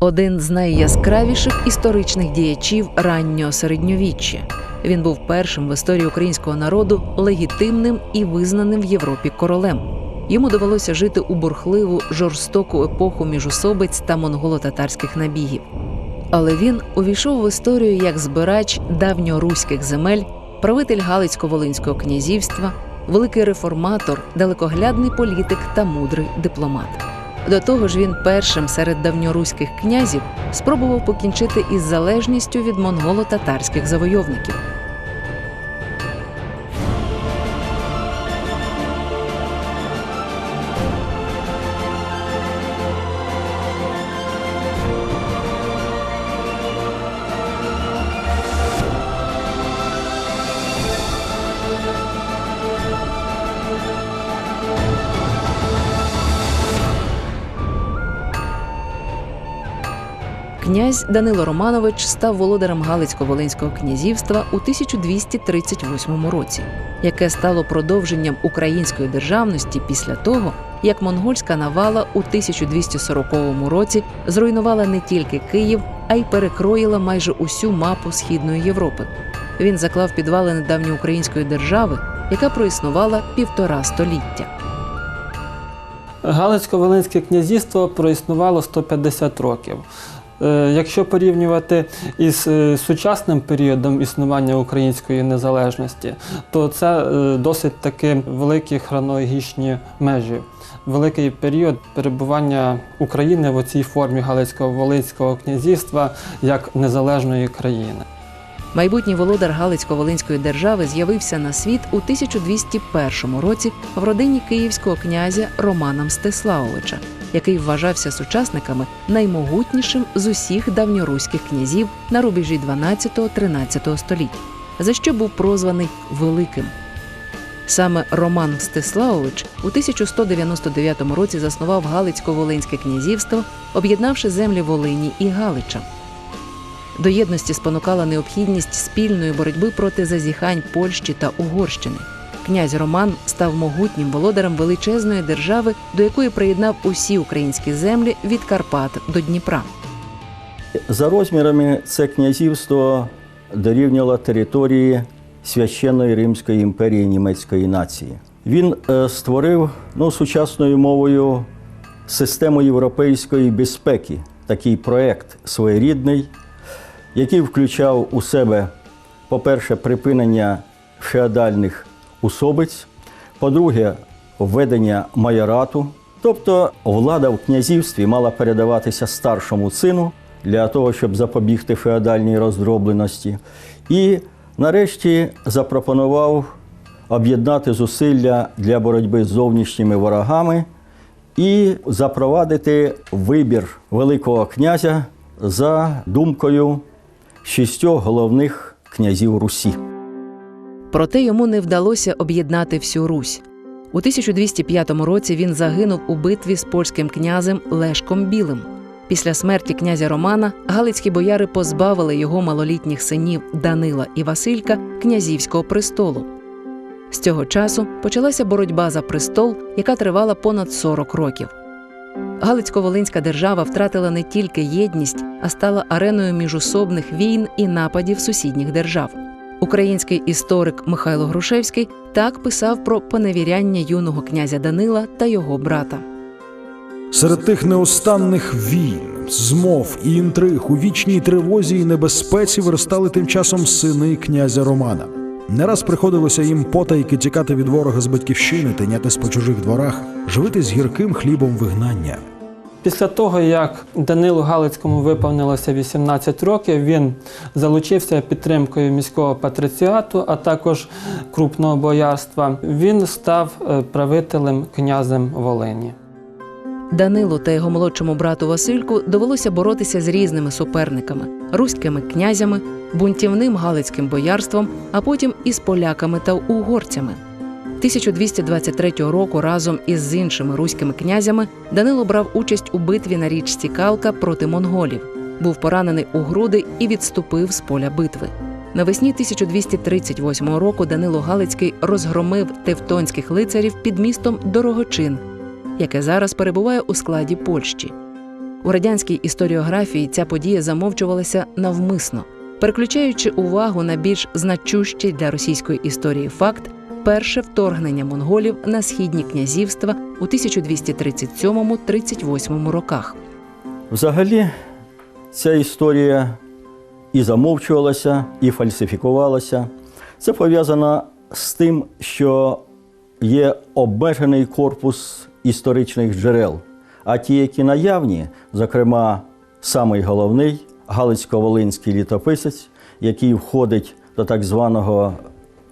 один з найяскравіших історичних діячів раннього середньовіччя. Він був першим в історії українського народу легітимним і визнаним в Європі королем. Йому довелося жити у бурхливу жорстоку епоху міжусобиць та монголо-татарських набігів. Але він увійшов в історію як збирач давньоруських земель, правитель Галицько-Волинського князівства, великий реформатор, далекоглядний політик та мудрий дипломат. До того ж, він першим серед давньоруських князів спробував покінчити із залежністю від монголо-татарських завойовників. Князь Данило Романович став володарем Галицько-Волинського князівства у 1238 році, яке стало продовженням української державності після того, як монгольська навала у 1240 році зруйнувала не тільки Київ, а й перекроїла майже усю мапу Східної Європи. Він заклав підвалини давньоукраїнської держави, яка проіснувала півтора століття. Галицько-Волинське князівство проіснувало 150 років. Е, Якщо порівнювати із е, сучасним періодом існування української незалежності, то це е, досить таки великі хронологічні межі. Великий період перебування України в цій формі Галицько-Волинського князівства як незалежної країни. Майбутній володар Галицько-Волинської держави з'явився на світ у 1201 році в родині київського князя Романа Мстиславовича, який вважався сучасниками наймогутнішим з усіх давньоруських князів на рубежі 12-13 століть, за що був прозваний Великим. Саме Роман Мстиславович у 1199 році заснував Галицько-Волинське князівство, об'єднавши землі Волині і Галича. До єдності спонукала необхідність спільної боротьби проти зазіхань Польщі та Угорщини. Князь Роман став могутнім володарем величезної держави, до якої приєднав усі українські землі від Карпат до Дніпра. За розмірами це князівство дорівнювало території священної Римської імперії німецької нації. Він е, створив ну, сучасною мовою систему європейської безпеки, такий проект своєрідний, який включав у себе, по-перше, припинення феодальних усобиць, по-друге, введення майорату. Тобто влада в князівстві мала передаватися старшому сину для того, щоб запобігти феодальній роздробленості. І нарешті запропонував об'єднати зусилля для боротьби з зовнішніми ворогами і запровадити вибір Великого князя за думкою шістьох головних князів Русі. Проте йому не вдалося об'єднати всю Русь. У 1205 році він загинув у битві з польським князем Лешком Білим. Після смерті князя Романа галицькі бояри позбавили його малолітніх синів Данила і Василька князівського престолу. З цього часу почалася боротьба за престол, яка тривала понад 40 років. Галицько-Волинська держава втратила не тільки єдність, а стала ареною міжусобних війн і нападів сусідніх держав. Український історик Михайло Грушевський так писав про поневіряння юного князя Данила та його брата. Серед тих неостанних війн, змов і інтриг у вічній тривозі і небезпеці виростали тим часом сини князя Романа. Не раз приходилося їм потайки тікати від ворога з батьківщини, тинятись по чужих дворах, живити з гірким хлібом вигнання. Після того, як Данилу Галицькому виповнилося 18 років, він залучився підтримкою міського патриціату, а також крупного боярства. Він став е, правителем князем Волині. Данилу та його молодшому брату Васильку довелося боротися з різними суперниками руськими князями, бунтівним галицьким боярством, а потім із поляками та угорцями. 1223 року разом із іншими руськими князями Данило брав участь у битві на річці Калка проти монголів, був поранений у груди і відступив з поля битви. Навесні 1238 року Данило Галицький розгромив тевтонських лицарів під містом Дорогочин, яке зараз перебуває у складі Польщі. У радянській історіографії ця подія замовчувалася навмисно, переключаючи увагу на більш значущий для російської історії факт перше вторгнення монголів на східні князівства у 1237-38 роках. Взагалі, ця історія і замовчувалася, і фальсифікувалася. Це пов'язано з тим, що є обмежений корпус історичних джерел. А ті, які наявні, зокрема, самий головний Галицько-Волинський літописець, який входить до так званого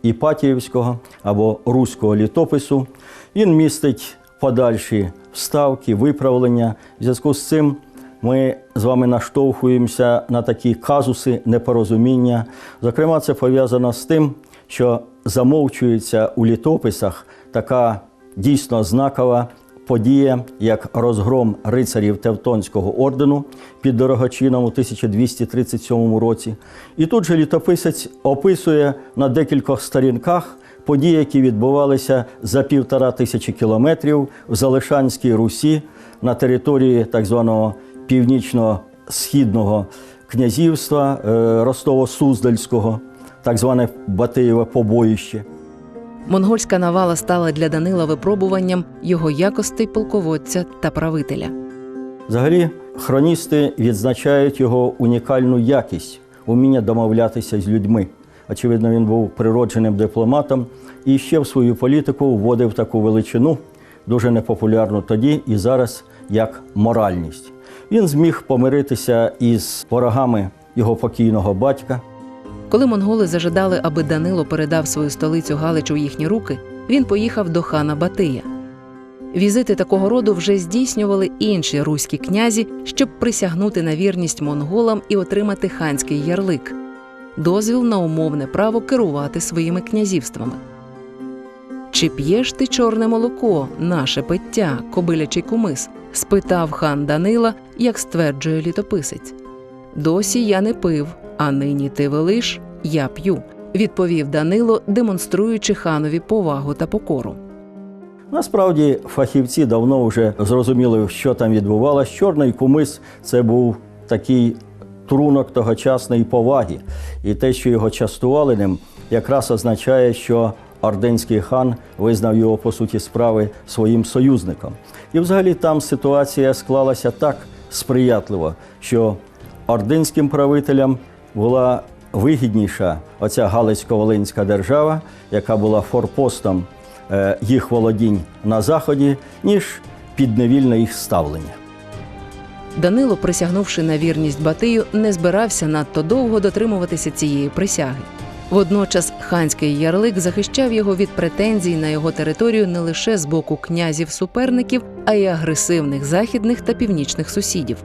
Іпатіївського або руського літопису, він містить подальші вставки, виправлення. В зв'язку з цим ми з вами наштовхуємося на такі казуси непорозуміння. Зокрема, це пов'язано з тим, що замовчується у літописах така дійсно знакова подія, як розгром рицарів Тевтонського ордену під Дорогочином у 1237 році. І тут же літописець описує на декількох сторінках події, які відбувалися за півтора тисячі кілометрів в Залишанській Русі на території так званого північно-східного князівства е, Ростово-Суздальського, так зване Батиєве побоїще. Монгольська навала стала для Данила випробуванням його якостей полководця та правителя. Взагалі, хроністи відзначають його унікальну якість, уміння домовлятися з людьми. Очевидно, він був природженим дипломатом і ще в свою політику вводив таку величину, дуже непопулярну тоді і зараз, як моральність. Він зміг помиритися із ворогами його покійного батька. Коли монголи зажадали, аби Данило передав свою столицю Галич у їхні руки, він поїхав до хана Батия. Візити такого роду вже здійснювали інші руські князі, щоб присягнути на вірність монголам і отримати ханський ярлик дозвіл на умовне право керувати своїми князівствами. Чи п'єш ти чорне молоко, наше пиття, кобилячий кумис? спитав хан Данила, як стверджує літописець. Досі я не пив, а нині ти велиш, я п'ю, відповів Данило, демонструючи ханові повагу та покору. Насправді фахівці давно вже зрозуміли, що там відбувалося. Чорний кумис це був такий трунок тогочасної поваги. І те, що його частували ним, якраз означає, що орденський хан визнав його по суті справи своїм союзником. І взагалі там ситуація склалася так сприятливо, що ординським правителям була вигідніша оця Галицько-Волинська держава, яка була форпостом е, їх володінь на заході, ніж підневільне їх ставлення. Данило, присягнувши на вірність Батию, не збирався надто довго дотримуватися цієї присяги. Водночас ханський ярлик захищав його від претензій на його територію не лише з боку князів-суперників, а й агресивних західних та північних сусідів.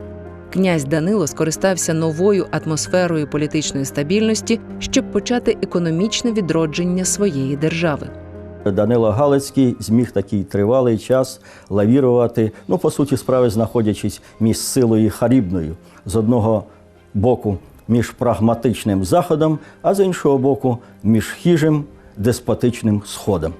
Князь Данило скористався новою атмосферою політичної стабільності, щоб почати економічне відродження своєї держави. Данило Галицький зміг такий тривалий час лавірувати, ну, по суті, справи, знаходячись між силою харібною. З одного боку, між прагматичним заходом, а з іншого боку, між хижим деспотичним сходом.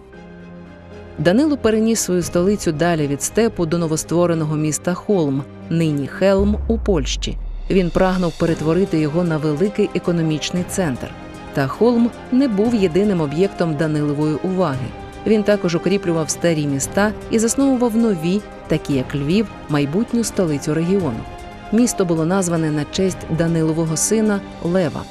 Данило переніс свою столицю далі від степу до новоствореного міста Холм, нині Хелм у Польщі. Він прагнув перетворити його на великий економічний центр. Та Холм не був єдиним об'єктом Данилової уваги. Він також укріплював старі міста і засновував нові, такі як Львів, майбутню столицю регіону. Місто було назване на честь Данилового сина Лева.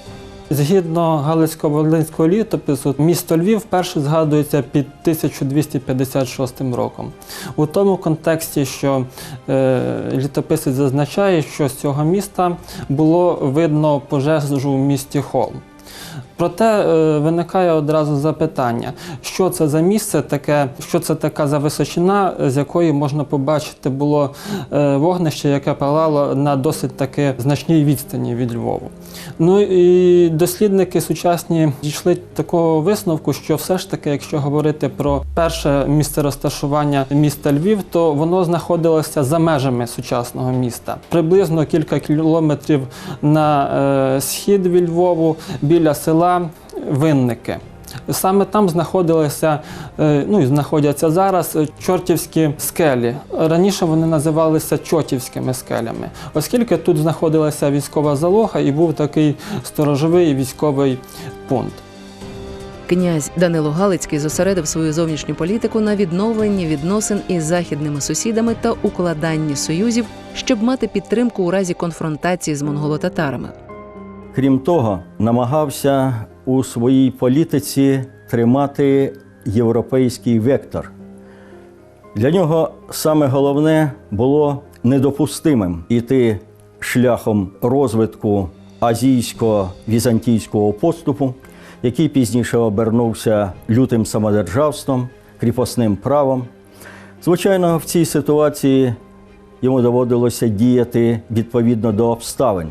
Згідно Галицько-Волинського літопису, місто Львів вперше згадується під 1256 роком. У тому контексті, що е, літописець зазначає, що з цього міста було видно пожежу в місті Холм. Проте е, виникає одразу запитання, що це за місце таке, що це така за височина, з якої можна побачити було е, вогнище, яке палало на досить таки значній відстані від Львову. Ну і дослідники сучасні дійшли такого висновку, що все ж таки, якщо говорити про перше місце розташування міста Львів, то воно знаходилося за межами сучасного міста, приблизно кілька кілометрів на е, схід від Львову біля села Винники. Саме там знаходилися, е, ну і знаходяться зараз е, чортівські скелі. Раніше вони називалися чотівськими скелями, оскільки тут знаходилася військова залога і був такий сторожовий військовий пункт. Князь Данило Галицький зосередив свою зовнішню політику на відновленні відносин із західними сусідами та укладанні союзів, щоб мати підтримку у разі конфронтації з монголо-татарами. Крім того, намагався у своїй політиці тримати європейський вектор. Для нього саме головне було недопустимим іти шляхом розвитку азійсько-візантійського поступу, який пізніше обернувся лютим самодержавством, кріпосним правом. Звичайно, в цій ситуації йому доводилося діяти відповідно до обставин.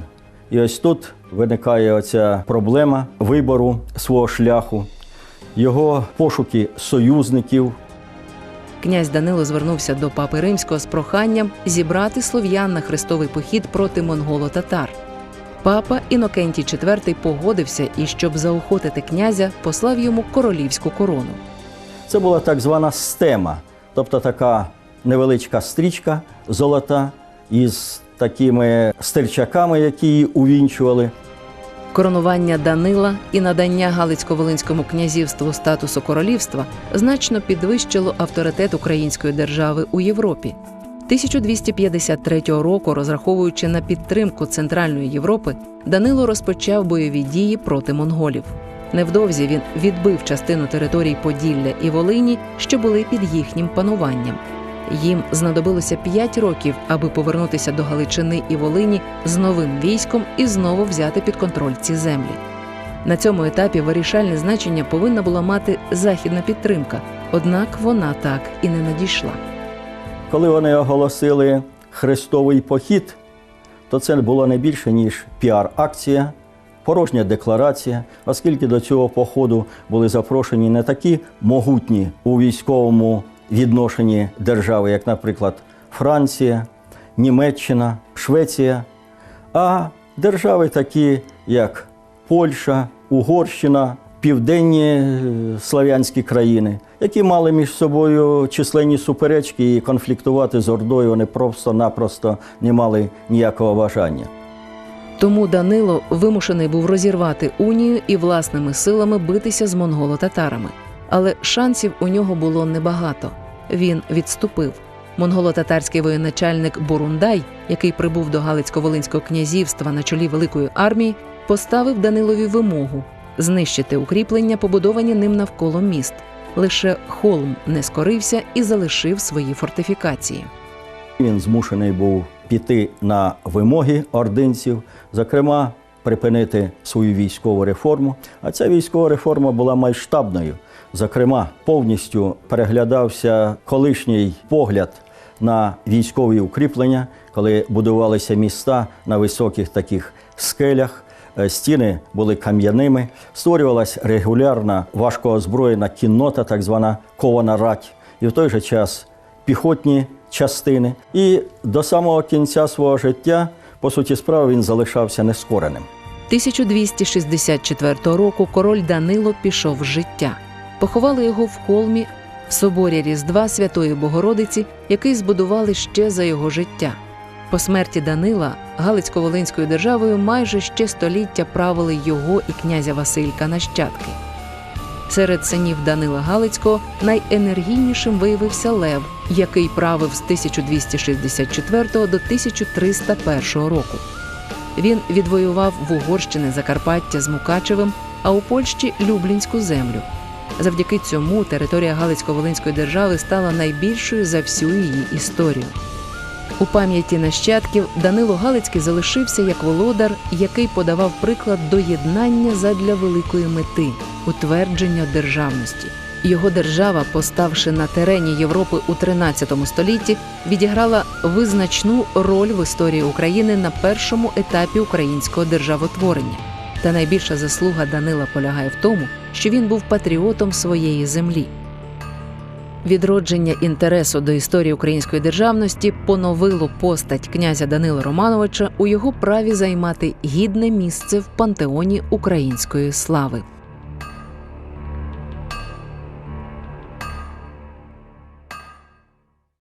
І ось тут виникає оця проблема вибору свого шляху, його пошуки союзників, Князь Данило звернувся до папи римського з проханням зібрати слов'ян на хрестовий похід проти монголо-татар. Папа Інокентій IV погодився і, щоб заохотити князя, послав йому королівську корону. Це була так звана стема, тобто така невеличка стрічка золота із такими стерчаками, які її увінчували. Коронування Данила і надання Галицько-Волинському князівству статусу королівства значно підвищило авторитет української держави у Європі. 1253 року, розраховуючи на підтримку Центральної Європи, Данило розпочав бойові дії проти монголів. Невдовзі він відбив частину територій Поділля і Волині, що були під їхнім пануванням. Їм знадобилося п'ять років, аби повернутися до Галичини і Волині з новим військом і знову взяти під контроль ці землі. На цьому етапі вирішальне значення повинна була мати західна підтримка, однак вона так і не надійшла. Коли вони оголосили хрестовий похід, то це було не більше, ніж піар-акція, порожня декларація, оскільки до цього походу були запрошені не такі могутні у військовому відношенні держави, як, наприклад, Франція, Німеччина, Швеція, а держави такі, як Польща, Угорщина, південні е, слав'янські країни, які мали між собою численні суперечки і конфліктувати з Ордою вони просто-напросто не мали ніякого бажання. Тому Данило вимушений був розірвати унію і власними силами битися з монголо-татарами. Але шансів у нього було небагато. Він відступив. Монголо-татарський воєначальник Бурундай, який прибув до Галицько-Волинського князівства на чолі великої армії, поставив Данилові вимогу знищити укріплення, побудовані ним навколо міст. Лише холм не скорився і залишив свої фортифікації. Він змушений був піти на вимоги ординців, зокрема, припинити свою військову реформу. А ця військова реформа була масштабною. Зокрема, повністю переглядався колишній погляд на військові укріплення, коли будувалися міста на високих таких скелях. Е, Стіни були кам'яними, створювалася регулярна важкоозброєна кіннота, так звана кована рать, і в той же час піхотні частини. І до самого кінця свого життя, по суті справи, він залишався нескореним. 1264 року король Данило пішов з життя. Поховали його в холмі в соборі Різдва Святої Богородиці, який збудували ще за його життя. По смерті Данила Галицько-Волинською державою майже ще століття правили його і князя Василька нащадки. Серед синів Данила Галицького найенергійнішим виявився Лев, який правив з 1264 до 1301 року. Він відвоював в Угорщини Закарпаття з Мукачевим, а у Польщі Люблінську землю. Завдяки цьому територія Галицько-Волинської держави стала найбільшою за всю її історію. У пам'яті нащадків Данило Галицький залишився як володар, який подавав приклад до єднання задля великої мети утвердження державності. Його держава, поставши на терені Європи у 13 столітті, відіграла визначну роль в історії України на першому етапі українського державотворення. Та найбільша заслуга Данила полягає в тому, що він був патріотом своєї землі. Відродження інтересу до історії української державності поновило постать князя Данила Романовича у його праві займати гідне місце в пантеоні української слави.